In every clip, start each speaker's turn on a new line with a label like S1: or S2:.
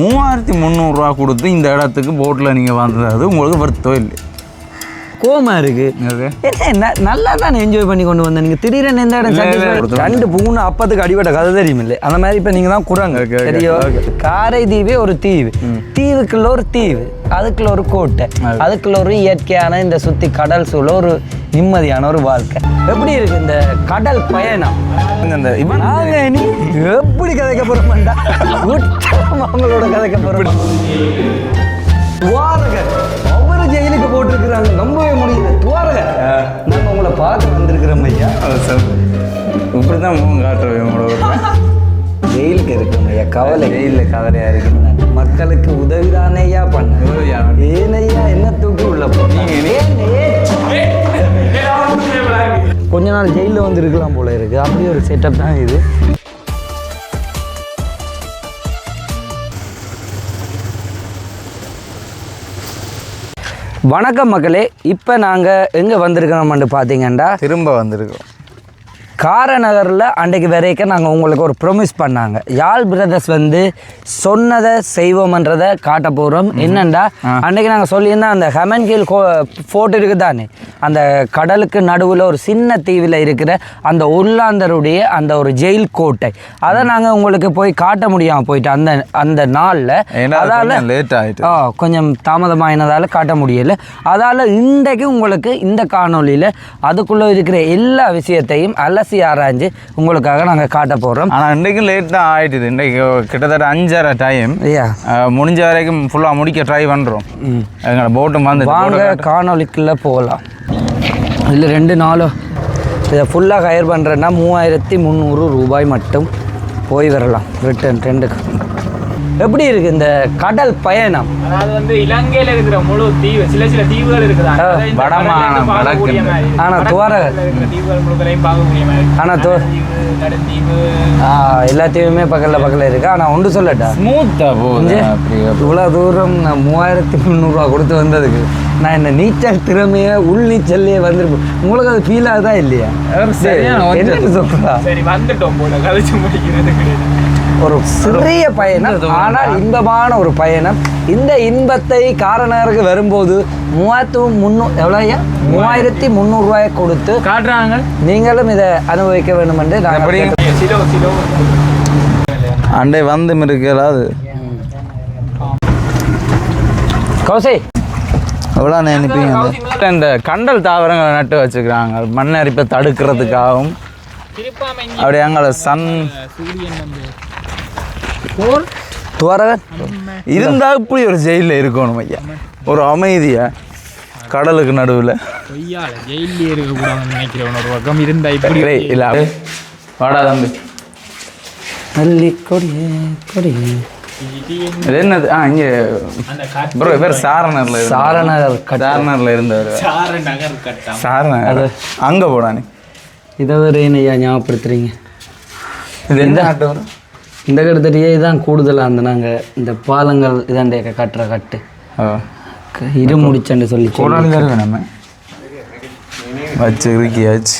S1: மூவாயிரத்தி முந்நூறுரூவா கொடுத்து இந்த இடத்துக்கு போட்டில் நீங்கள் வந்தது. உங்களுக்கு வருத்தம் இல்லை
S2: கோமா இருக்கு. என்ன நல்லா தானே என்ஜாய் பண்ணி கொண்டு வந்தேன் நீங்க? திடீர்னு எந்த இடம் ரெண்டு பூன்னு அப்பத்துக்கு அடிபட்ட கதை தெரியும் இல்லை அந்த மாதிரி இப்ப நீங்க தான்
S1: okay,
S2: சரியோ. காரை தீவே ஒரு தீவு. தீவுக்குள்ள ஒரு தீவு. அதுக்குள்ள ஒரு கோட்டை. அதுக்குள்ள ஒரு இயற்கையான இந்த சுத்தி கடல் சூழ ஒரு நிம்மதியான ஒரு வாழ்க்கை. எப்படி இருக்கு இந்த கடல் பயணம்?
S1: இந்த இவன்
S2: எப்படி கதைக்க போறோம்டா அவங்களோட கதைக்க போறோம். அவரு ஜெயிலுக்கு போட்டிருக்கிறாங்க. நம்பவே பார்க்க வந்திருக்கிறோம் ஐயா
S1: இப்படி தான் முகம் காட்டுறேன் உங்களோட
S2: ஜெயிலுக்கு இருக்கோம் ஐயா கவலை
S1: வெயிலில் கவலையாக இருக்கு
S2: மக்களுக்கு உதவிதானே ஐயா பண்ண? ஏனையா என்ன தூக்கி உள்ள போட்டீங்க கொஞ்ச நாள் ஜெயிலில் வந்து இருக்கலாம் போல இருக்கு அப்படி ஒரு செட்டப் தான் இது வணக்கம் மக்களே இப்போ நாங்கள் எங்கே வந்திருக்கிறோம்னு பார்த்தீங்கன்னா
S1: திரும்ப வந்திருக்கோம்.
S2: காரநகரில் அன்றைக்கு வரைக்கும் நாங்கள் உங்களுக்கு ஒரு ப்ரொமிஸ் பண்ணாங்க. யாழ் பிரதர்ஸ் வந்து சொன்னதை செய்வோம்ன்றதை காட்ட போகிறோம் என்னண்டா? அன்றைக்கு நாங்கள் சொல்லியிருந்தோம் அந்த ஹெமன் கீல் ஃபோர்ட் இருக்குது தானே அந்த கடலுக்கு நடுவில் ஒரு சின்ன தீவில் இருக்கிற அந்த உள்ளாந்தருடைய அந்த ஒரு ஜெயில் கோட்டை. அதை நாங்கள் உங்களுக்கு போய் காட்ட முடியாமல் போயிட்டு அந்த அந்த நாளில் அதால்
S1: லேட் ஆயிட்டு.
S2: ஆ கொஞ்சம் தாமதமாயினதால் காட்ட முடியல. அதால் இன்றைக்கு உங்களுக்கு இந்த காணொளியில் அதுக்குள்ளே இருக்கிற எல்லா விஷயத்தையும் அலசி ஆராய்ஞ்சு உங்களுக்காக நாங்கள் காட்ட போகிறோம்
S1: ஆனால் இன்றைக்கும் லேட் தான் ஆயிட்டுது. இன்றைக்கு கிட்டத்தட்ட அஞ்சரை டைம் முடிஞ்ச வரைக்கும் ஃபுல்லாக முடிக்க ட்ரை பண்ணுறோம் எங்களோட போட்டும் வந்து
S2: வாங்க காணொளிக்குள்ளே போகலாம். இதில் ரெண்டு நாளும் இதை ஃபுல்லாக ஹயர் பண்ணுறேன்னா மூவாயிரத்தி முந்நூறு ரூபாய் மட்டும் போய் வரலாம். ரிட்டர்ன் ரெண்டுக்கு எப்படி இருக்குது இந்த கடல் பயணம்?
S3: அதாவது வந்து இலங்கையில இருக்கிற முழு தீவு சில சில தீவுகள் இருக்குது.
S2: ஆனா துவார-
S3: தீவுகள் முழுக்களையும் பார்க்கக்கூடிய மாதிரி
S2: ஆனா து-
S3: தீவு நடுத்தீவு
S2: ஆ, எல்லாத்தையுமே பக்கத்தில் பக்கத்தில் இருக்குது ஆனால் ஒன்று சொல்லட்டா?
S1: ஸ்மூத்தாக போகுது?
S2: இவ்வளோ தூரம் நான் மூவாயிரத்தி முந்நூறுரூவா கொடுத்து வந்ததுக்கு நான் இந்த நீச்சல் திறமையை உள் நீச்சல்லையே வந்திருப்பேன் உங்களுக்கு அது ஃபீல் ஆகுதா இல்லையா?
S1: ஒன்று.
S2: என்னன்னு சொல்றா?
S3: சரி வந்துட்டோம் போல. கழிச்சு முடிக்கிறது கிடையாது.
S2: ஒரு சிறிய பயணம் ஆனால் இன்பமான ஒரு பயணம். இந்த இன்பத்தை காரணருக்கு வரும்போது மூவாயிரத்து முந்நூ எவ்வளோ ஐயா? மூவாயிரத்தி முந்நூறுரூவாயை கொடுத்து
S1: காட்டுறாங்க.
S2: நீங்களும் இதை அனுபவிக்க வேண்டும் என்று
S1: எப்படி?
S2: நாங்கள்
S1: அண்டை வந்து இருக்கலாது
S2: கௌசி.
S1: எவ்வளோ அனுப்பிங்க இந்த கண்டல் தாவரங்களை நட்டு வச்சுக்கிறாங்க. மண் அரிப்பை தடுக்கிறதுக்காகவும்.
S3: திருப்பாமை
S1: அப்படி எங்களை சன்
S2: துவரகன்?
S1: இருந்தா இப்படி ஒரு ஜெயிலில் இருக்கணும் ஐயா. ஒரு அமைதியா கடலுக்கு நடுவில்.
S3: பொய்யால ஜெயிலே இருக்கக்கூடாதுன்னு நினைக்கிறேன் ஒரு பக்கம் இருந்தா இப்படி
S1: இல்லை வாடா தம்பி.
S2: நல்லி கொடியே கொடியே
S1: இது என்னது? ஆ இங்கே. ப்ரோ பேர் சாரணர்ல.
S2: சாரணர் கட்ட.
S1: சாரணர்ல இருந்தவர்
S3: சார நகர் கட்டம்
S1: சாரணர் அங்கே போடானே
S2: இதை வேறு ஐயா ஞாபகப்படுத்துறீங்க?
S1: இது என்ன நாட்டு வரும்
S2: இந்த கடுத்தடியே இதான் கூடுதலாக அந்த நாங்கள் இந்த பாலங்கள் இதாண்டே கட்டுற கட்டு. இரு முடிச்சண்டு சொல்லி.
S1: கோடாளி தருவேன் நம்ம வச்சு இருக்கியாச்சு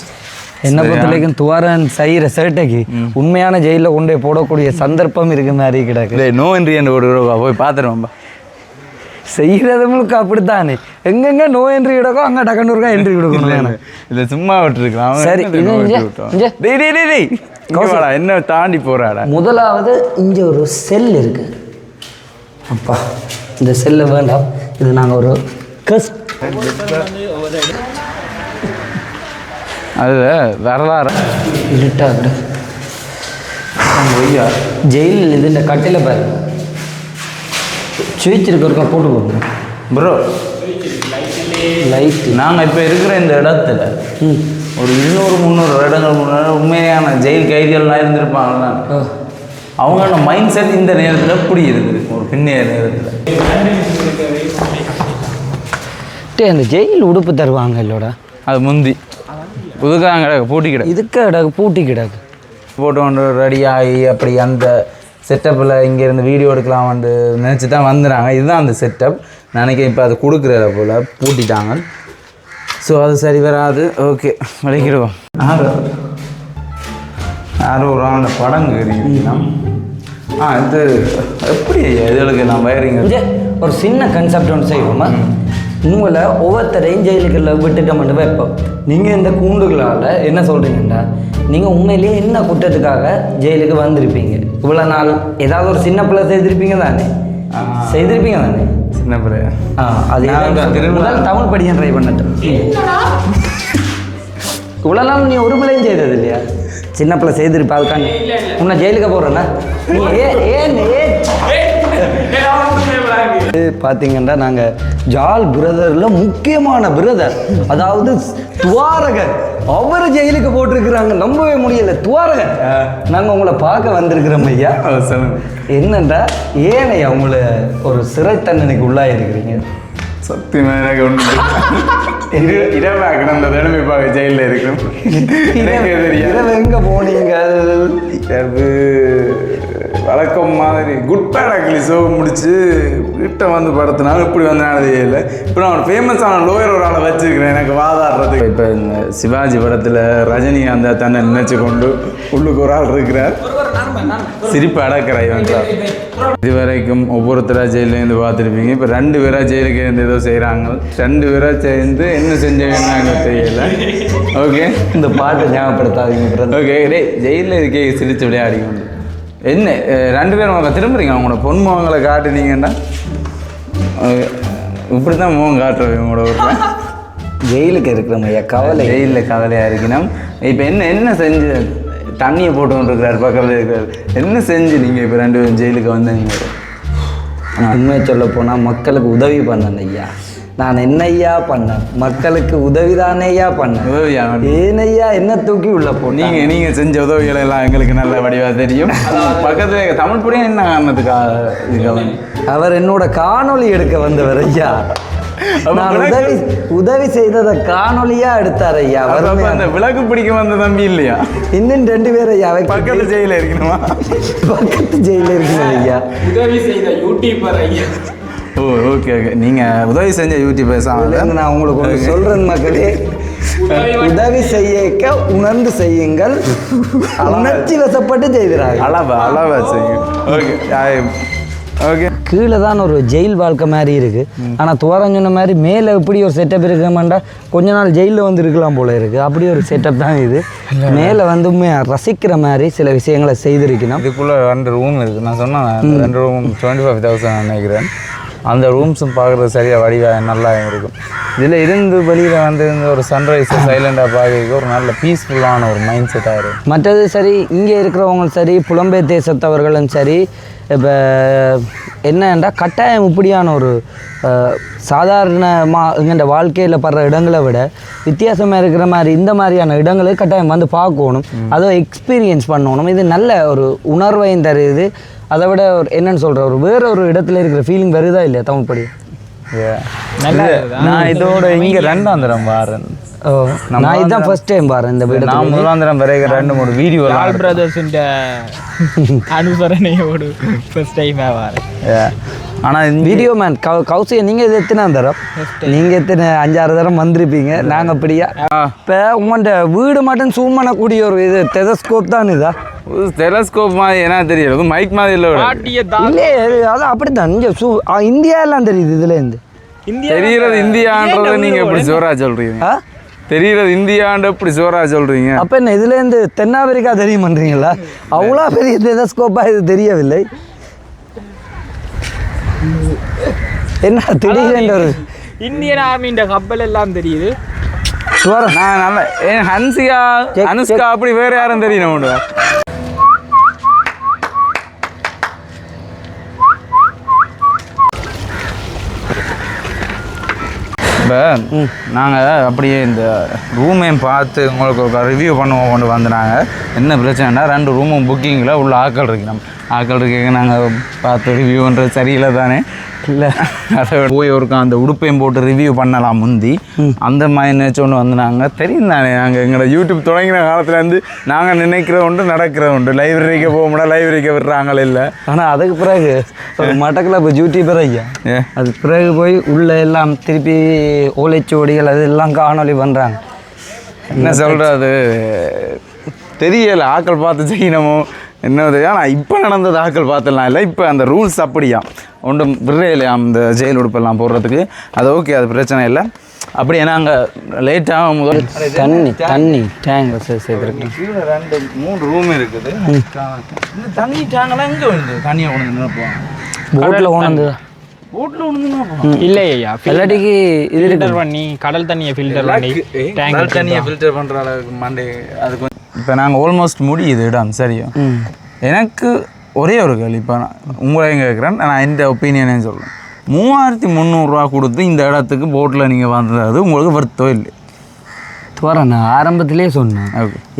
S2: என்னை பொறுத்த வரைக்கும் துவாரன் செய்கிற சேட்டைக்கு உண்மையான ஜெயிலில் கொண்டு போய் போடக்கூடிய சந்தர்ப்பம் இருக்கு மாதிரி கிடக்கு.
S1: நோ என்ட்ரி என்று ஒரு போய் பார்த்துருவோம்பா
S2: செய்கிறது முழுக்க அப்படித்தானே? எங்கெங்க நோ என்ட்ரி கிடக்கோ அங்கே டக்கனூருக்கா என்ட்ரி கொடுக்கணும்.
S1: இல்லை சும்மா விட்டுருக்கலாம்.
S2: சரி,
S1: என்ன தாண்டி போறாடா?
S2: முதலாவது இங்கே ஒரு செல் இருக்கு. அப்பா இந்த செல்லு வேண்டாம். இது நாங்கள் ஒரு கஸ்
S1: அது வரலாறு.
S2: இருட்டாக
S1: ஐயா.
S2: ஜெயிலில் இது இந்த கட்டையில் பாரு. சுவிட்ச் இருக்கிறக்கா போட்டு போகணும்
S1: ப்ரோ
S2: லைட்டு
S1: நாங்கள் இப்போ இருக்கிற இந்த இடத்துல ஒரு இருநூறு முந்நூறு வருடங்கள் முன்னாடி உண்மையான ஜெயில் கைதிகள்லாம் இருந்திருப்பாங்கல்ல.
S2: ஆ.
S1: அவங்களோட மைண்ட் செட் இந்த நேரத்தில் எப்படி இருந்திருக்கு ஒரு பின்னைய நேரத்தில்.
S2: அந்த ஜெயில் உடுப்பு தருவாங்க இல்லோட.
S1: அது முந்தி. புதுக்காக கிடக்கு பூட்டி கிடக்கு.
S2: இதுக்கு கிடக்கு பூட்டி கிடக்கு.
S1: போட்டு கொண்டு ரெடி ஆகி அப்படி அந்த செட்டப்பில் இங்கேருந்து வீடியோ எடுக்கலாம் வந்து நினச்சி தான் வந்துடுறாங்க இதுதான் அந்த செட்டப் நினைக்கிறேன் இப்போ அது கொடுக்குறத போல் பூட்டிட்டாங்க. ஸோ அது சரி வராது. ஓகே விளைக்கிடுவோம். ஆறு. யாரும் ஒரு ஆள் படம் கேறிக்கலாம் ஆ இது எப்படி இதுகளுக்கு நான் வயரிங்
S2: ஒரு சின்ன கன்செப்ட் ஒன்று செய்வோமா? உங்களை ஒவ்வொருத்தரையும் ஜெயிலுக்குள்ள விட்டுட்டோம்னு வைப்போம். நீங்கள் இந்த கூண்டுகளால் என்ன சொல்கிறீங்கண்டா நீங்கள் உண்மையிலேயே என்ன குற்றத்துக்காக ஜெயிலுக்கு வந்திருப்பீங்க? இவ்வளோ நாள் ஏதாவது ஒரு சின்ன பிள்ளை செய்திருப்பீங்க தானே. செய்திருப்பீங்க தானே?
S1: சின்ன பிள்ளையா
S2: ஆ அது முதல் தமிழ் படிக்க ட்ரை பண்ணட்டும். இவ்வளோ நாள் நீ ஒரு பிள்ளையும் செய்தது இல்லையா? சின்ன பிள்ளை செய்திருப்பா அதுக்காண்டி உன்னை ஜெயிலுக்கு போகிறேன்னா நீ ஏன் ஏன் ஏன் இது பார்த்தீங்கன்னா நாங்கள் ஜால் பிரதரில் முக்கியமான பிரதர். அதாவது துவாரகர். அவர் ஜெயிலுக்கு போட்டிருக்கிறாங்க. நம்பவே முடியல. துவாரகர். நாங்கள் உங்களை பார்க்க வந்திருக்கிறோம் ஐயா. என்னண்டா ஏன் ஐயா உங்களை ஒரு சிறை தண்டனைக்கு உள்ளாயிருக்கிறீங்க
S1: சத்தியமா எனக்கு ஒன்று இரு இரவா கிடந்த ஜெயிலில் இருக்கும்
S2: இரவு எங்கே போனீங்க?
S1: அது வழக்கம் மாதிரி. குட் பேட் அக்லி ஷோ முடிச்சு வீட்டை வந்து படுத்தினாலும் இப்படி வந்தனால தெரியல இப்போ நான் ஃபேமஸான லோயர் ஒரு ஆளை வச்சிருக்கிறேன் எனக்கு வாதாடுறதுக்கு. இப்போ இந்த சிவாஜி படத்தில் ரஜினிகாந்த தன்னை நினைச்சு கொண்டு உள்ளுக்கு ஒரு ஆள் இருக்கிறார். சிரிப்பு அடக்கிற இவன் இது வரைக்கும் ஒவ்வொருத்தராக ஜெயிலேருந்து பார்த்துருப்பீங்க. இப்போ ரெண்டு பேராக ஜெயிலுக்கு இருந்து ஏதோ செய்கிறாங்க ரெண்டு பேராக சேர்ந்து என்ன செஞ்சவங்க தெரியல. ஓகே
S2: இந்த பாட்டை ஞாபகப்படுத்தாதீங்க
S1: ஓகே டேய் ஜெயிலில் இருக்கே சிரிச்சு விளையாடி கொண்டு என்ன ரெண்டு பேரும் அவங்க திரும்புறீங்க? அவங்களோட பொன் முகங்களை காட்டுனீங்கன்னா. இப்படி தான் முகம் காட்டுறோம் இவங்களோட ஊரில்.
S2: ஜெயிலுக்கு இருக்கிறோம் ஐயா கவலை.
S1: ஜெயிலில் கவலையாக இருக்கணும். இப்போ என்ன என்ன செஞ்சு தண்ணியை போட்டு கொண்டிருக்கிறார் பக்கத்தில் இருக்கிறார். என்ன செஞ்சு நீங்கள் இப்போ ரெண்டு பேரும் ஜெயிலுக்கு வந்தீங்க?
S2: உண்மையை சொல்ல போனால் மக்களுக்கு உதவி பண்ணேன் ஐயா. நான் என்ன ஐயா பண்ணேன்? மக்களுக்கு உதவி தானே ஐயா பண்ணேன்?
S1: உதவியா
S2: ஏன் ஐயா என்ன தூக்கி உள்ள போனீங்க
S1: நீங்கள் நீங்கள் செஞ்ச உதவிகள் எல்லாம் எங்களுக்கு நல்ல வடிவாக தெரியும். பக்கத்தில் தமிழ் பொடியும் என்ன காரணத்துக்காக இதுக்காக?
S2: அவர் என்னோட காணொளி எடுக்க வந்தவர் ஐயா. நான் உதவி உதவி செய்ததை காணொளியா எடுத்தார் ஐயா.
S1: அந்த விளக்கு பிடிக்க வந்த தம்பி இல்லையா?
S2: இன்னும் ரெண்டு பேர் ஐயா
S1: பக்கத்து ஜெயில இருக்கணுமா?
S2: பக்கத்து ஜெயில இருக்கணும் ஐயா.
S3: உதவி செய்த யூடியூபர் ஐயா.
S1: ஓ ஓகே ஓகே நீங்கள் உதவி செஞ்ச யூடியூபர்ஸ்
S2: நான் உங்களுக்கு ஒன்று சொல்றேன் மக்களே. உதவி செய்யக்க உணர்ந்து செய்யுங்கள். உணர்ச்சி வசப்பட்டு செய்கிறாங்க
S1: அளவா அளவா செய்யும் ஓகே ஓகே
S2: கீழே தான் ஒரு ஜெயில் வாழ்க்கை மாதிரி இருக்கு. ஆனா துவரம் சொன்ன மாதிரி மேலே எப்படி ஒரு செட்டப் இருக்கமாண்டா கொஞ்ச நாள் ஜெயிலில் வந்து இருக்கலாம் போல இருக்கு. அப்படி ஒரு செட்டப் தான் இது. மேலே வந்து ரசிக்கிற மாதிரி சில விஷயங்களை செய்திருக்கணும்.
S1: இதுக்குள்ளே ரெண்டு ரூம் இருக்குது நான் சொன்னேன் ரெண்டு ரூம் டுவெண்ட்டி ஃபைவ் தௌசண்ட் நினைக்கிறேன். அந்த ரூம்ஸும் பார்க்குறது சரியாக வடிவாக நல்லா இருக்கும். இதில் இருந்து வெளியில் வந்து ஒரு சன்ரைஸ் சைலண்டாக பார்க்க ஒரு நல்ல பீஸ்ஃபுல்லான ஒரு மைண்ட் செட் ஆயிரும்
S2: மற்றது சரி இங்கே இருக்கிறவங்களும் சரி புலம்பெயர் தேசத்தவர்களும் சரி இப்போ என்னண்டா கட்டாயம் இப்படியான ஒரு சாதாரணமாக எங்கள்ட வாழ்க்கையில் படுற இடங்களை விட வித்தியாசமாக இருக்கிற மாதிரி இந்த மாதிரியான இடங்களை கட்டாயம் வந்து பார்க்கணும். அதை எக்ஸ்பீரியன்ஸ் பண்ணணும். இது நல்ல ஒரு உணர்வையும் தருது. அதை விட ஒரு என்னன்னு சொல்கிற ஒரு வேற ஒரு இடத்துல இருக்கிற ஃபீலிங் வருதா இல்லையா தமிழ் படி?
S1: நான் இதோட இங்கே ரெண்டாம் தரம் வாரேன்.
S2: ஓ நான் இதுதான் ஃபர்ஸ்ட் டைம் பாரு இந்த வீடு
S1: நான் முதலாம் தரம் வரைக்கும் ரெண்டு மூணு வீடியோ
S3: லால் பிரதர்ஸுன்ற அனுசரணையோடு ஃபர்ஸ்ட் டைம் வரேன்.
S1: ஆனால் இந்த
S2: வீடியோ மேன் கௌ கௌசியா நீங்கள் இது எத்தனை தரம்? நீங்கள் எத்தனை அஞ்சாறு தரம் வந்திருப்பீங்க. நாங்கள் அப்படியா? இப்போ உங்கள்கிட்ட வீடு மட்டும் zoom பண்ணக்கூடிய ஒரு இது டெலஸ்கோப் தான் இதா?
S1: டெலஸ்கோப் மாதிரி என்ன தெரியல அது மைக் மாதிரி இல்லை
S2: இல்லையே அது அப்படி தான் இங்கே சூ ஆ, இந்தியா எல்லாம் தெரியுது இதுலேருந்து.
S3: இந்தியா
S1: தெரியறது இந்தியான்றதை நீங்க எப்படி ஜோரா சொல்றீங்க.
S2: ஆ?
S1: தெரியறது இந்தியான்ற எப்படி ஜோரா சொல்றீங்க.
S2: அப்போ என்ன இதுலேருந்து தென்னாப்பிரிக்கா தெரியும் பண்ணுறீங்களா அவ்வளோ பெரிய டெலஸ்கோப்பாக இது தெரியவில்லை. என்ன திடீர்னு ஒரு
S3: இந்தியன் ஆர்மின்ற கப்பல் எல்லாம் தெரியுது.
S1: நான் நல்ல ஏன் ஹன்சிகா அனுஷ்கா அப்படி வேற யாரும் தெரியணும் உண்டு? இப்போ நாங்கள் அப்படியே இந்த ரூமையும் பார்த்து உங்களுக்கு ஒரு ரிவ்யூ பண்ணுவோம் கொண்டு வந்தாங்க என்ன பிரச்சனைனா ரெண்டு ரூமும் புக்கிங்கில் உள்ள ஆட்கள் இருக்கு நம்ம ஆட்கள் இருக்க நாங்கள் பார்த்து ரிவ்யூன்றது சரியில்லை தானே இல்லை அதை போய் ஒருக்கா அந்த உடுப்பையும் போட்டு ரிவ்யூ பண்ணலாம் முந்தி. அந்த மாதிரி நினச்சி ஒன்று வந்து நாங்கள் தெரியும் தானே நாங்கள் எங்களோட யூடியூப் தொடங்கின காலத்துலேருந்து நாங்கள் நினைக்கிற உண்டு நடக்கிற உண்டு லைப்ரரிக்கு போக முடியாது லைப்ரரிக்கு விடுறாங்களே இல்லை.
S2: ஆனால் அதுக்கு பிறகு மட்டக்கில் இப்போ யூடியூபர் ஐயா
S1: ஏ?
S2: அது பிறகு போய் உள்ள எல்லாம் திருப்பி ஓலைச்சுவடிகள் அது எல்லாம் காணொளி பண்ணுறாங்க
S1: என்ன சொல்கிறது தெரியல ஆக்கள் பார்த்து செய்யணுமோ? என்னது ஆனால் இப்போ நடந்தது ஆக்கள் பார்த்துலாம் இல்லை. இப்போ அந்த ரூல்ஸ் அப்படியா? ஒன்றும் விரையிலையாம் இந்த ஜெயில் உடுப்பெல்லாம் போடுறதுக்கு? அது ஓகே அது பிரச்சனை இல்லை. அப்படியே நாங்கள் லேட்டாக முதல்
S2: தண்ணி தண்ணி டேங்க் சேர்த்துருக்கேன்.
S1: கீழே ரெண்டு மூணு ரூம் இருக்குது. இந்த தண்ணி டேங்கெல்லாம் எங்கே வந்து தண்ணியை கொண்டு நினைப்போம்
S2: போட்டில் கொண்டு
S3: இல்லை ஐயா
S2: எல்லாட்டிக்கு இது
S3: ஃபில்டர் பண்ணி கடல் தண்ணியை ஃபில்டர் பண்ணி
S1: டேங்க் தண்ணியை ஃபில்டர் பண்ணுற அளவுக்கு மண்டே அது கொஞ்சம் இப்போ நாங்கள் ஆல்மோஸ்ட் முடியுது இடம் சரியா? எனக்கு ஒரே ஒரு கேள்வி இப்போ நான் உங்களையும் கேட்குறேன்? நான் இந்த ஒப்பீனியனே சொல்கிறேன் மூவாயிரத்தி முந்நூறுரூவா கொடுத்து இந்த இடத்துக்கு போட்டில் நீங்கள் வந்தது உங்களுக்கு வருத்தோ இல்லை
S2: துவர நான் ஆரம்பத்திலே சொன்னேன்.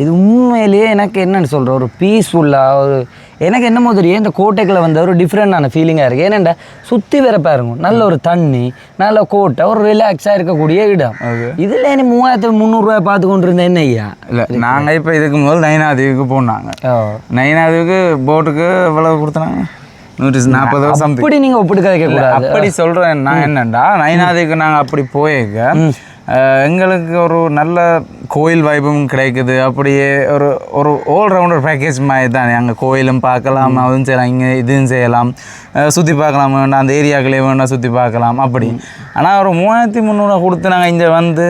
S2: இது உண்மையிலேயே எனக்கு என்னன்னு சொல்கிற ஒரு பீஸ்ஃபுல்லாக ஒரு எனக்கு என்னமோ தெரியும் இந்த கோட்டைக்குள்ள வந்த ஒரு டிஃப்ரெண்டான ஃபீலிங்காக இருக்குது ஏனெண்டா சுற்றி வர பாருங்க நல்ல ஒரு தண்ணி நல்ல கோட்டை ஒரு ரிலாக்ஸாக இருக்கக்கூடிய இடம். இதில் நீ மூவாயிரத்து முந்நூறுரூவா பார்த்து கொண்டு இருந்தேன் என்ன ஐயா?
S1: இல்லை நாங்கள் இப்போ இதுக்கு முதல் நைனாதீவுக்கு போனாங்க.
S2: ஓ.
S1: நைனாதீவுக்கு போட்டுக்கு எவ்வளவு கொடுத்தாங்க? நூற்றி நாற்பது சம்திங்
S2: அப்படி நீங்கள் ஒப்பிட்டு கதைக்க கூடாது
S1: அப்படி சொல்கிறேன் நான் என்னண்டா நைனாதீவுக்கு நாங்கள் அப்படி போயிருக்க. எங்களுக்கு ஒரு நல்ல கோயில் வைபும் கிடைக்குது. அப்படியே ஒரு ஒரு ஆல் ரவுண்டர் பேக்கேஜ் மாதிரி தானே. அங்கே கோயிலும் பார்க்கலாம் அதுவும் செய்யலாம். இங்கே இதுவும் செய்யலாம். சுற்றி பார்க்கலாம். வேண்டாம் அந்த ஏரியாக்களே வேண்டாம் சுற்றி பார்க்கலாம். அப்படி. ஆனால் ஒரு மூவாயிரத்தி முந்நூறுவா கொடுத்து நாங்கள் இங்கே வந்து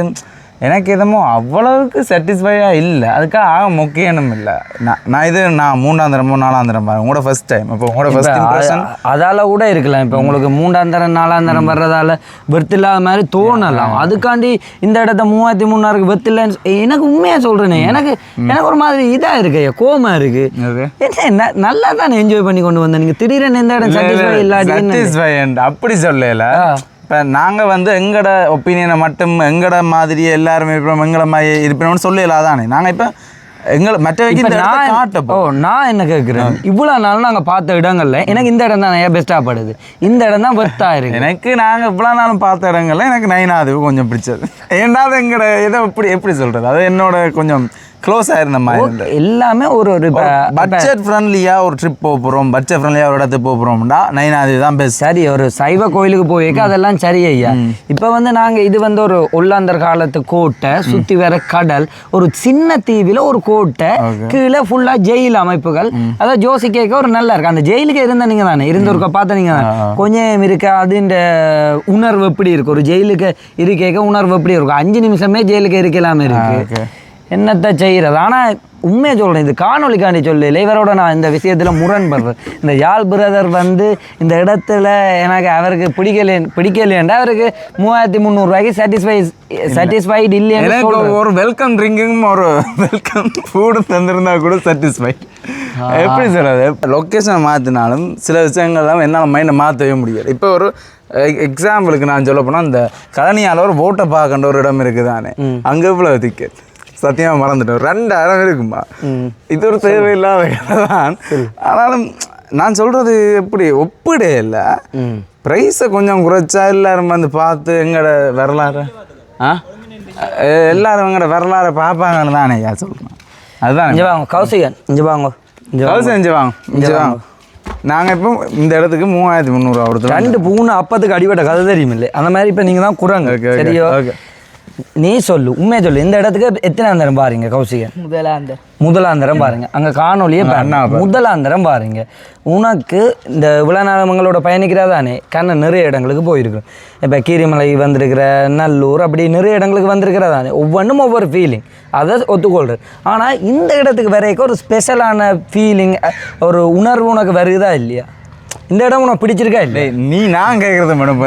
S1: எனக்கு எதுமோ அவ்வளவுக்கு சாட்டிஸ்ஃபையாக இல்லை. அதுக்காக ஆக முக்கியனும் இல்லை நான் நான் இது நான் மூணாம் தரமோ நாலாம் தரம் பாருங்க. உங்களோட ஃபர்ஸ்ட் டைம் இப்போ உங்களோட இம்ப்ரெஷன்
S2: அதால கூட இருக்கலாம். இப்போ உங்களுக்கு மூன்றாம் தரம் நாலாம் தரம் வர்றதால வெர்த் இல்லாத மாதிரி தோணலாம். அதுக்காண்டி இந்த இடத்த மூவாயிரத்தி முந்நூறுக்கு வெர்த் இல்லைன்னு எனக்கு உண்மையாக சொல்கிறேனே எனக்கு எனக்கு ஒரு மாதிரி இதாக இருக்கு. ஐயா கோமா இருக்கு. என்ன நல்லா தானே என்ஜாய் பண்ணி கொண்டு வந்த நீங்கள் திடீர்னு இந்த இடம் சாட்டிஸ்ஃபை இல்லாட்டி?
S1: சாட்டிஸ்ஃபை அப்படி சொல்லல. இப்போ நாங்கள் வந்து எங்கட ஒப்பீனியனை மட்டும் எங்கட மாதிரியே எல்லாருமே இருப்போம் எங்கட மாதிரி இருப்போம்னு சொல்லல தானே நாங்கள் இப்போ எங்களை மற்றவைக்கு இந்த
S2: நான் ஓ நான் என்ன கேட்குறேன் இவ்வளோ நாள் நாங்கள் பார்த்த இடங்கள்ல எனக்கு இந்த இடம் தான் நிறைய பெஸ்ட்டாக படுது. இந்த இடம் தான் பெர்த்தாக இருக்கு.
S1: எனக்கு நாங்கள் இவ்வளோ நாளும் பார்த்த இடங்கள்ல எனக்கு நைனாது கொஞ்சம் பிடிச்சது. ஏன்டாவது எங்கட இதை எப்படி எப்படி சொல்கிறது அது என்னோட கொஞ்சம் க்ளோஸ் ஆயிருந்த மாதிரி இருந்தது
S2: எல்லாமே ஒரு ஒரு
S1: பட்ஜெட் ஃப்ரெண்ட்லியாக ஒரு ட்ரிப் போக போகிறோம் பட்ஜெட் ஃப்ரெண்ட்லியாக ஒரு இடத்துக்கு போக போகிறோம்டா நைனாது தான் பெஸ்ட்
S2: சரி ஒரு சைவ கோயிலுக்கு போயிருக்க அதெல்லாம் சரி ஐயா. இப்போ வந்து நாங்கள் இது வந்து ஒரு ஒல்லாந்தர் காலத்து கோட்டை சுற்றி வர கடல் ஒரு சின்ன தீவில் ஒரு கோட்டை கீழே ஃபுல்லாக ஜெயில் அமைப்புகள். அதாவது ஜோசி கேட்க ஒரு நல்லா இருக்கு. அந்த ஜெயிலுக்கு இருந்த நீங்கள் தானே இருந்த ஒருக்கா பார்த்த நீங்கள் தானே கொஞ்சம் இருக்க அதுன்ற உணர்வு எப்படி இருக்கு? ஒரு ஜெயிலுக்கு இருக்கேக்க உணர்வு எப்படி இருக்கும் அஞ்சு நிமிஷமே ஜெயிலுக்கு இருக்கலாமே இருக்கு. என்னத்தை செய்கிறது ஆனால் உண்மையை சொல்கிறேன் இது காணொலிக்காண்டி சொல்லல இவரோட நான் இந்த விஷயத்தில் முரண்படுறேன். இந்த யாழ் பிரதர் வந்து இந்த இடத்துல எனக்கு அவருக்கு பிடிக்கல பிடிக்கலையேண்டா அவருக்கு மூவாயிரத்தி முந்நூறுரூவாய்க்கு சாட்டிஸ்ஃபை சாட்டிஸ்ஃபைடு சொல்கிறேன்
S1: ஒரு வெல்கம் ட்ரிங்கிங் ஒரு வெல்கம் ஃபுட் தந்திருந்தா கூட சாட்டிஸ்ஃபை எப்படி சொல்றது லொக்கேஷனை மாற்றினாலும் சில விஷயங்கள்லாம் என்னால் மைண்டை மாற்றவே முடியாது இப்போ ஒரு எக்ஸாம்பிளுக்கு நான் சொல்ல போனால் இந்த கழனியால் ஒரு ஓட்டை பார்க்கன்ற ஒரு இடம் இருக்குதானே? அங்கே இவ்வளோ டிக்கெட் சத்தியமாக மறந்துட்டேன். ரெண்டாயிரம் இருக்குமா? இது ஒரு தேவையில்லாத தான் ஆனாலும் நான் சொல்கிறது எப்படி ஒப்பிடே இல்லை. ப்ரைஸை கொஞ்சம் குறைச்சா எல்லாரும் வந்து பார்த்து எங்கட வரலாறு? ஆ? எல்லாரும் எங்கட வரலாறு பார்ப்பாங்கன்னு தானே ஐயா சொல்கிறேன் அதுதான்
S2: இங்கே வாங்க கௌசிகன். இங்கே வாங்க. இங்கே வாங்க.
S1: இஞ்சி வாங்க. இஞ்சி வாங்க. நாங்கள் இப்போ இந்த இடத்துக்கு மூவாயிரத்தி முந்நூறுவா கொடுத்துருவோம்
S2: ரெண்டு பூனை அப்பத்துக்கு அடிபட்ட கதை தெரியுமில்லை. அந்த மாதிரி இப்போ நீங்கள் தான் குரங்கு. சரியோ. நீ சொல்லு உண்மையை சொல்லு. இந்த இடத்துக்கு எத்தனாந்தரம் பாருங்க கௌசிகன்?
S3: முதலாந்த
S2: முதலாந்தரம் பாருங்க. அங்க காணொலியே முதலாந்தரம் பாருங்க. உனக்கு இந்த விழாநாளங்களோட பயணிக்கிறதானே கண்ண நிறைய இடங்களுக்கு போயிருக்கு இப்போ கீரிமலை வந்திருக்கிற நல்லூர் அப்படி நிறைய இடங்களுக்கு வந்திருக்கிறதானே ஒவ்வொன்றும் ஒவ்வொரு ஃபீலிங் அதை ஒத்துக்கொள்கிறேன் ஆனால் இந்த இடத்துக்கு வரைக்கும் ஒரு ஸ்பெஷலான ஃபீலிங் ஒரு உணர்வு உனக்கு வருதா இல்லையா? இந்த இடம் உனக்கு பிடிச்சிருக்கா இல்லையா?
S1: டேய் நீ நான் கேட்குறது மேடம்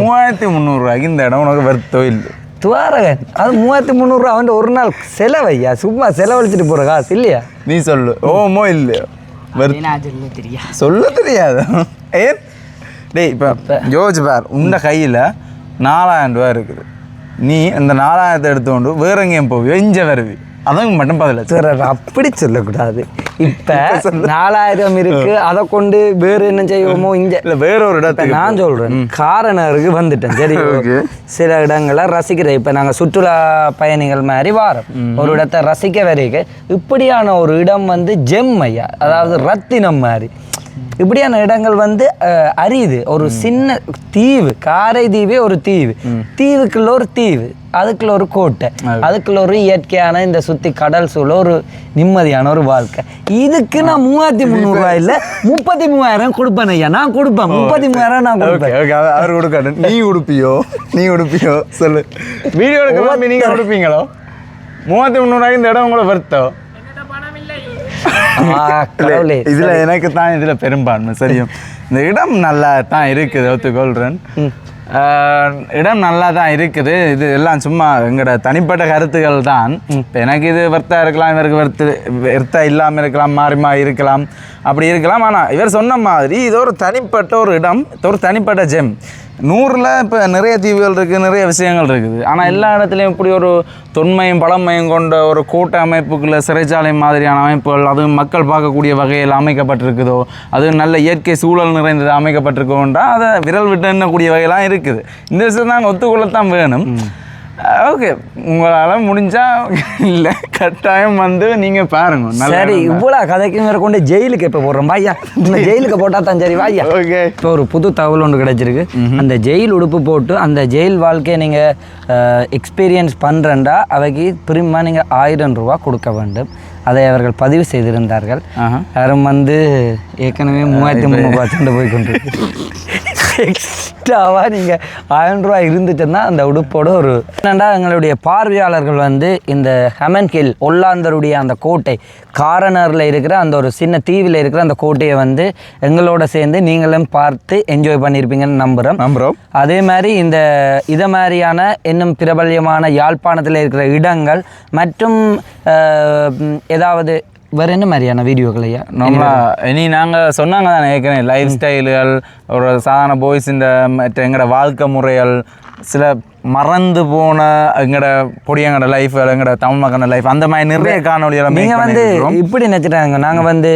S1: மூவாயிரத்தி முந்நூறுரூவாய்க்கு இந்த இடம் உனக்கு வருத்தோ இல்லை
S2: துவாரகன். அது மூவாயிரத்தி முந்நூறுரூவா அவன் ஒரு நாள் செலவையா? சும்மா செலவழிச்சிட்டு போகிற காசு இல்லையா?
S1: நீ சொல்லு. ஓமோ இல்லையோ?
S3: சொல்ல தெரியா.
S1: சொல்ல தெரியாது. ஏன் டேய் இப்போ யோசிச்சு பார். உண்ட கையில் நாலாயிரம் ரூபா இருக்குது. நீ இந்த நாலாயிரத்தை எடுத்துக்கொண்டு வேற எங்கேயும் போவியோ இங்கே வருவி. அதான் மட்டும் பதில்
S2: சார் அப்படி சொல்லக்கூடாது. இப்போ நாலாயிரம் இருக்கு அதை கொண்டு வேறு என்ன செய்வோமோ இங்கே
S1: இல்லை வேற ஒரு இடத்துக்கு
S2: நான் சொல்றேன் காரனருக்கு வந்துட்டேன் சரி. சில இடங்களை ரசிக்கிறேன். இப்ப நாங்க சுற்றுலா பயணிகள் மாதிரி வாரோம். ஒரு இடத்தை ரசிக்க வரைக்கும் இப்படியான ஒரு இடம் வந்து ஜெம் ஐயா அதாவது ரத்தினம் மாதிரி. இப்படியான இடங்கள் வந்து அரியுது. ஒரு சின்ன தீவு காரை தீவே ஒரு தீவு. தீவுக்குள்ள ஒரு தீவு அதுக்குள்ள ஒரு கோட்டை அதுக்குள்ள ஒரு இயற்கையான இந்த சுத்தி கடல் சூழ ஒரு நிம்மதியான ஒரு வாழ்க்கை. இதுக்கு நான் மூவாயிரத்தி முந்நூறுரூவா இல்லை முப்பத்தி மூவாயிரம் கொடுப்பேன் ஐயா. நான் கொடுப்பேன். முப்பத்தி மூவாயிரம் நான் கொடுப்பேன்.
S1: அவர் கொடுக்காது நீ உடுப்பியோ? நீ உடுப்பியோ? சொல்லு. வீடியோ எடுக்கலாம் நீங்க உடுப்பீங்களோ? மூவாயிரத்தி முந்நூறுவாய்க்கு இந்த இடம் உங்களை வருத்தோ
S2: ஆ, கடவுளே
S1: இதுல எனக்கு தான் இதுல பெரும்பான்மை சரியும் இந்த இடம் நல்லா தான் இருக்குது ஒத்துக்கொள்றேன். ஆஹ், இடம் நல்லா தான் இருக்குது. இது எல்லாம் சும்மா எங்களோட தனிப்பட்ட கருத்துக்கள் தான். இப்ப எனக்கு இது வர்த்தா இருக்கலாம் இவருக்கு வர்த்து வர்த்தா இல்லாமல் இருக்கலாம் மாறி மாறி இருக்கலாம். அப்படி இருக்கலாம். ஆனால் இவர் சொன்ன மாதிரி இது ஒரு தனிப்பட்ட ஒரு இடம் இது ஒரு தனிப்பட்ட ஜெம் நூறில் இப்போ நிறைய தீவுகள் இருக்குது நிறைய விஷயங்கள் இருக்குது. ஆனால் எல்லா இடத்துலையும் இப்படி ஒரு தொன்மையும் பழமையும் கொண்ட ஒரு கூட்ட அமைப்புக்குள்ள சிறைச்சாலை மாதிரியான அமைப்புகள் அதுவும் மக்கள் பார்க்கக்கூடிய வகையில் அமைக்கப்பட்டிருக்குதோ அது நல்ல இயற்கை சூழல் நிறைந்தது அமைக்கப்பட்டிருக்கோன்றா அதை விரல் விட்டு எண்ணக்கூடிய வகையெல்லாம் இருக்குது. இந்த விஷயம் நாங்கள் ஒத்துக்கொள்ளத்தான் வேணும். ஓகே உங்களால் முடிஞ்சா இல்லை கட்டாயம் வந்து நீங்கள் பாருங்க.
S2: சரி. இவ்வளோ கதைக்கு மேல கொண்டு ஜெயிலுக்கு எப்போ போடுறோம். வாய்யா இந்த ஜெயிலுக்கு போட்டா தான் சரி. வாய்யா.
S1: ஓகே
S2: இப்போ ஒரு புது தகவல் ஒன்று கிடைச்சிருக்கு. அந்த ஜெயில் உடுப்பு போட்டு அந்த ஜெயில் வாழ்க்கையை நீங்கள் எக்ஸ்பீரியன்ஸ் பண்ணுறண்டா அவைக்கு பிரிமா நீங்கள் ஆயிரம் ரூபா கொடுக்க வேண்டும். அதை அவர்கள் பதிவு செய்திருந்தார்கள். யாரும் வந்து ஏற்கனவே மூவாயிரத்தி முந்நூறுபா சண்டை போய் கொண்டு எக்ஸ்ட்ராவாக நீங்கள் ஆயிரம் ரூபா இருந்துச்சுன்னா அந்த உடுப்போட ஒரு என்னண்டா எங்களுடைய பார்வையாளர்கள் வந்து இந்த ஹெமன் ஹில் ஒல்லாந்தருடைய அந்த கோட்டை காரனரில் இருக்கிற அந்த ஒரு சின்ன தீவில் இருக்கிற அந்த கோட்டையை வந்து எங்களோட சேர்ந்து நீங்களும் பார்த்து என்ஜாய் பண்ணியிருப்பீங்கன்னு நம்புகிறோம்
S1: நம்புகிறோம்
S2: அதே மாதிரி இந்த இதை மாதிரியான இன்னும் பிரபல்யமான யாழ்ப்பாணத்தில் இருக்கிற இடங்கள் மற்றும் ஏதாவது வேற என்ன மாதிரியான வீடியோகள் ஐயா
S1: நம்மளா இனி நாங்கள் சொன்னாங்க தானே ஏற்கனவே லைஃப் ஸ்டைலுகள் ஒரு சாதாரண பாய்ஸ் இந்த மற்ற எங்களோட வாழ்க்கை முறைகள் சில மறந்து போன எங்களோட பொடியங்களோட லைஃப் எங்களோட தமிழ் மக்களோட லைஃப் அந்த மாதிரி நிறைய காணொலியெல்லாம்
S2: நீங்கள் வந்து இப்படி நினச்சிட்டாங்க. நாங்கள் வந்து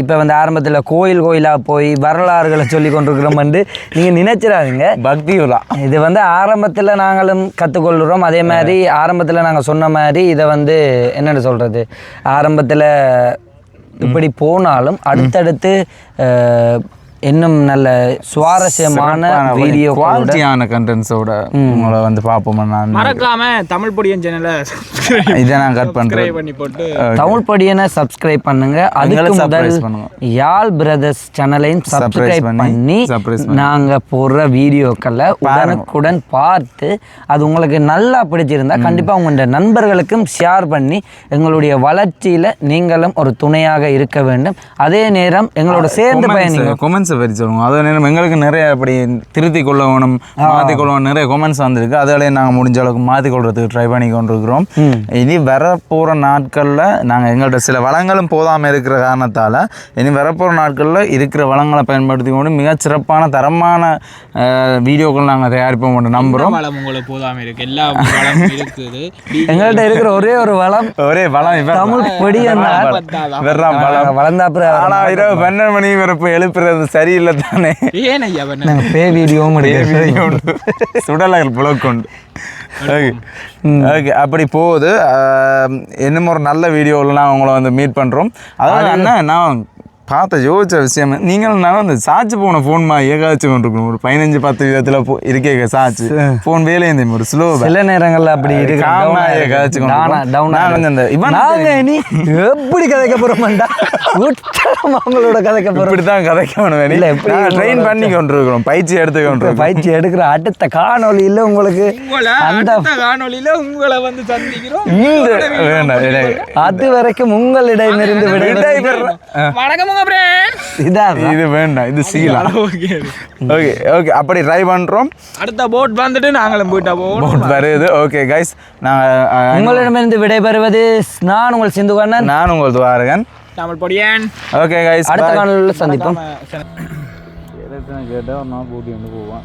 S2: இப்போ வந்து ஆரம்பத்தில் கோயில் கோயிலாக போய் வரலாறுகளை சொல்லி கொண்டிருக்கிறோம் வந்து நீங்கள் நினைச்சிடாதீங்க.
S1: பக்தி விழா.
S2: இது வந்து ஆரம்பத்தில் நாங்களும் கற்றுக்கொள்கிறோம் அதே மாதிரி ஆரம்பத்தில் நாங்கள் சொன்ன மாதிரி இதை வந்து என்னென்னு சொல்கிறது ஆரம்பத்தில் இப்படி போனாலும் அடுத்தடுத்து இன்னும் நல்ல சுவாரஸ்யமான வீடியோ
S1: குவாலிட்டியான கண்டென்ட்ஸோட உங்களை வந்து பார்ப்போம் நான்
S3: மறக்காம தமிழ் பொடியன் சேனலை
S1: இதை நான் கட் பண்ணுறேன்
S3: பண்ணி போட்டு.
S2: தமிழ் படியனை சப்ஸ்கிரைப் பண்ணுங்க. அதுக்கு முதல். யாழ் பிரதர்ஸ் சேனலையும் சப்ஸ்கிரைப்
S1: பண்ணி,
S2: பண்ணி
S1: surprise
S2: நாங்க போடுற வீடியோக்களை உடனுக்குடன் பார்த்து அது உங்களுக்கு நல்லா பிடிச்சிருந்தா கண்டிப்பா உங்களுடைய நண்பர்களுக்கும் ஷேர் பண்ணி எங்களுடைய வளர்ச்சியில நீங்களும் ஒரு துணையாக இருக்க வேண்டும். அதே நேரம் எங்களோட சேர்ந்து பயணிங்க.
S1: கொமெண்ட்ஸை பற்றி சொல்லுவோம் அதே நேரம் எங்களுக்கு நிறைய அப்படி திருத்தி கொள்ள வேணும் மாற்றி கொள்ளணும் நிறைய கொமெண்ட்ஸ் வந்திருக்கு. அதிலே நாங்கள் முடிஞ்ச அளவுக்கு மாற்றி கொள்றதுக்கு ட்ரை பண்ணி கொண்டிருக்கிறோம். இனி வரப்போகிற நாட்களில் நாங்கள் எங்கள்கிட்ட சில வளங்களும் போதாமல் இருக்கிற காரணத்தால் இனி வரப்போகிற நாட்களில் இருக்கிற வளங்களை பயன்படுத்தி கொண்டு மிகச் சிறப்பான தரமான வீடியோக்கள் நாங்கள் தயாரிப்போம் என்று நம்புகிறோம்
S3: வளம் உங்களுக்கு போதாம இருக்கு? எல்லா வளமும் இருக்குது.
S2: எங்கள்கிட்ட இருக்கிற ஒரே ஒரு வளம்
S1: ஒரே வளம்
S2: தமிழ் பொடியன்
S1: இவர்தான் வளம்.
S2: வளர்ந்தா அப்புறம்
S1: ஆனால் இரவு பன்னெண்டு மணி வரப்பு எழுப்புறது சரியில்லை தானே
S2: பே வீடியோவும் எடுக்கிறோம்.
S1: சுடலகள் புலக்கொண்டு. ஓகே. ஓகே அப்படி போகுது. ஆஹ், இன்னும் ஒரு நல்ல வீடியோவில் நான் உங்களை வந்து மீட் பண்ணுறோம் அதாவது என்ன நான் பார்த்த யோசிச்ச விஷயம் நீங்கள் நான் வந்து சாச்சு போன ஃபோன் மாதிரி ஏகாச்சு கொண்டிருக்கணும் ஒரு பதினஞ்சு பத்து விதத்தில் போ இருக்கே சாச்சு. ஃபோன் வேலையும் தெரியும் ஒரு ஸ்லோ
S2: சில நேரங்கள்ல அப்படி இருக்கு.
S1: கொண்டு
S2: இருக்கு.
S1: அந்த இவன்
S2: இனி எப்படி கதைக்க உத்தரமா அவங்களோட கதைக்க போறோம்.
S1: இப்படி தான் கதைக்க வேணும்
S2: இல்ல, எப்படி
S1: ட்ரெயின் பண்ணி கொண்டிருக்கிறோம் பயிற்சி எடுத்து கொண்டிருக்கிறோம்
S2: பயிற்சி எடுக்கிற அடுத்த காணொளியில உங்களுக்கு
S3: உங்களை
S2: அந்த
S3: காணொளியில உங்களை வந்து சந்திக்கிறோம்.
S1: இந்த.
S2: அது வரைக்கும் உங்களிடமிருந்து விடைபெறும்
S3: வணக்கம்
S2: இதான்
S1: இது வேண்டாம் இது சீலா.
S3: ஓகே.
S1: ஓகே ஓகே அப்படி ட்ரை பண்ணுறோம்
S3: அடுத்த போட் வந்துட்டு நாங்களும் போயிட்டா போவோம்
S1: போட் வருது. ஓகே கைஸ் நாங்கள்
S2: உங்களிடமிருந்து விடைபெறுவது நான் உங்கள் சிந்து கண்ணன்.
S1: நான் உங்கள் துவாரகன்.
S3: தமிழ் பொடியன்.
S1: ஓகே கைஸ்
S2: அடுத்த காணொளியில் சந்திப்போம்.
S1: கேட்டால் நாள் போட்டி வந்து போவான்.